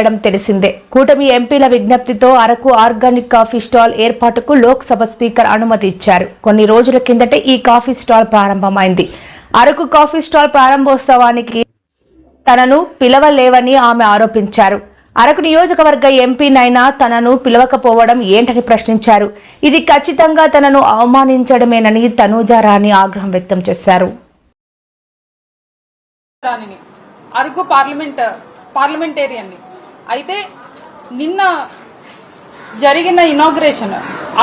చేయడం తెలిసిందే. కూటమి ఎంపీల విజ్ఞప్తితో అరకు ఆర్గానిక్ కాఫీ స్టాల్ ఏర్పాటుకు లోక్సభ స్పీకర్ అనుమతి ఇచ్చారు. కొన్ని రోజుల కిందటే ఈ కాఫీ స్టాల్ ప్రారంభమైంది. అరకు కాఫీ స్టాల్ ప్రారంభోత్సవానికి తనను పిలవలేవని ఆమె ఆరోపించారు. అరకు నియోజకవర్గ ఎంపీనైనా తనను పిలవకపోవడం ఏంటని ప్రశ్నించారు. ఇది ఖచ్చితంగా తనను అవమానించడమేనని తనూజారాణి ఆగ్రహం వ్యక్తం చేశారు. అరకు పార్లమెంట్ పార్లమెంటేరియన్ని అయితే నిన్న జరిగిన inauguration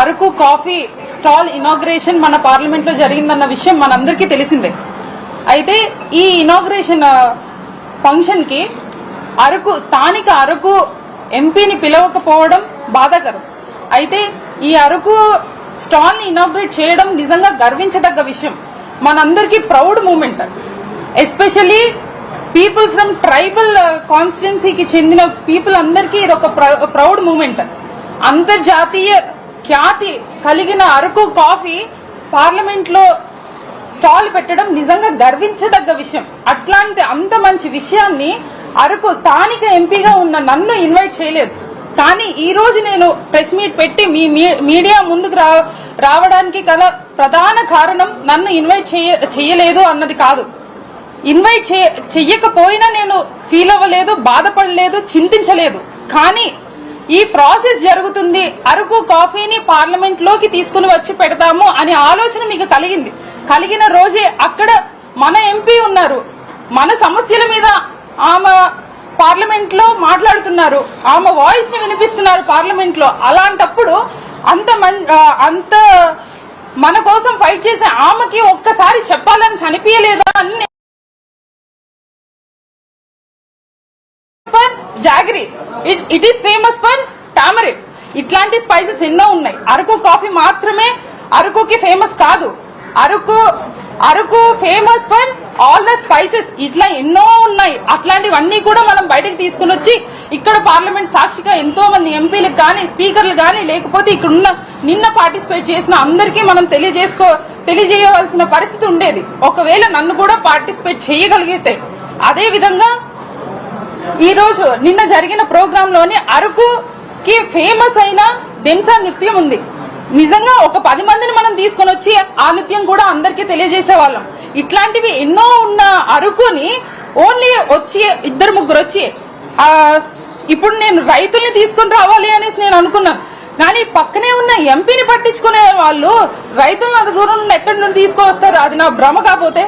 Araku coffee stall inauguration మన పార్లమెంట్లో జరిగిందన్న విషయం మనందరికీ తెలిసిందే. అయితే ఈ ఇనాగ్రేషన్ ఫంక్షన్కి అరకు స్థానిక అరకు ఎంపీని పిలవకపోవడం బాధాకరం. అయితే ఈ అరకు స్టాల్ని ఇనాగ్రేట్ చేయడం నిజంగా గర్వించదగ్గ విషయం. మనందరికీ proud moment especially people from tribal కాన్స్టిట్యున్సీకి చెందిన పీపుల్ అందరికీ ఇది ఒక ప్రౌడ్ మూమెంట్. అంతర్జాతీయ ఖ్యాతి కలిగిన అరకు కాఫీ పార్లమెంట్లో స్టాల్ పెట్టడం నిజంగా గర్వించదగ్గ విషయం. అట్లాంటి అంత మంచి విషయాన్ని అరకు స్థానిక ఎంపీగా ఉన్న నన్ను ఇన్వైట్ చేయలేదు. కానీ ఈ రోజు నేను ప్రెస్ మీట్ పెట్టి మీ మీ- మీడియా ముందుకు రా రావడానికి గల ప్రధాన కారణం నన్ను ఇన్వైట్ చేయ- చేయలేదు అన్నది కాదు. ఇన్వైట్ చేయ- చెయ్యకపోయినా నేను ఫీల్ అవ్వలేదు బాధపడలేదు చింతించలేదు. కానీ ఈ ప్రాసెస్ జరుగుతుంది. అరకు కాఫీని పార్లమెంట్లోకి తీసుకుని వచ్చి పెడతాము అనే ఆలోచన మీకు కలిగింది. కలిగిన రోజే అక్కడ మన ఎంపీ ఉన్నారు. మన సమస్యల మీద ఆమె పార్లమెంట్లో మాట్లాడుతున్నారు. ఆమె వాయిస్ని వినిపిస్తున్నారు పార్లమెంట్లో. అలాంటప్పుడు అంత అంత మన కోసం ఫైట్ చేసే ఆమెకి ఒక్కసారి చెప్పాలని చనిపించలేదా jaggery it it is famous for tamarind ఇట్లాంటి స్పైసెస్ ఎన్నో ఉన్నాయి. అరకు కాఫీ మాత్రమే అరకుకి ఫేమస్ కాదు. Araku Araku famous for all the spices ఇట్లా ఎన్నో ఉన్నాయి. అట్లాంటివన్నీ కూడా మనం బయటకు తీసుకుని వచ్చి ఇక్కడ పార్లమెంట్ సాక్షిగా ఎంతో మంది ఎంపీలకు కానీ స్పీకర్లు కానీ లేకపోతే ఇక్కడ ఉన్న నిన్న పార్టిసిపేట్ చేసిన అందరికీ మనం తెలియజేసుకో తెలియజేయవలసిన పరిస్థితి ఉండేది. ఒకవేళ నన్ను కూడా పార్టిసిపేట్ చేయగలిగితే. అదే విధంగా ఈ రోజు నిన్న జరిగిన ప్రోగ్రామ్లోని అరకుకి ఫేమస్ అయిన దెంసా నృత్యం ఉంది. నిజంగా ఒక పది మందిని మనం తీసుకొని వచ్చి ఆ నృత్యం కూడా అందరికీ తెలియజేసే వాళ్ళం. ఇట్లాంటివి ఎన్నో ఉన్న అరకుని ఓన్లీ వచ్చి ఇద్దరు ముగ్గురు వచ్చి ఇప్పుడు నేను రైతుల్ని తీసుకొని రావాలి అనేసి నేను అనుకున్నాను కానీ పక్కనే ఉన్న ఎంపీని పట్టించుకునే వాళ్ళు రైతులను అంత దూరం నుండి ఎక్కడి నుండి తీసుకొస్తారు అది నా భ్రమ కాకపోతే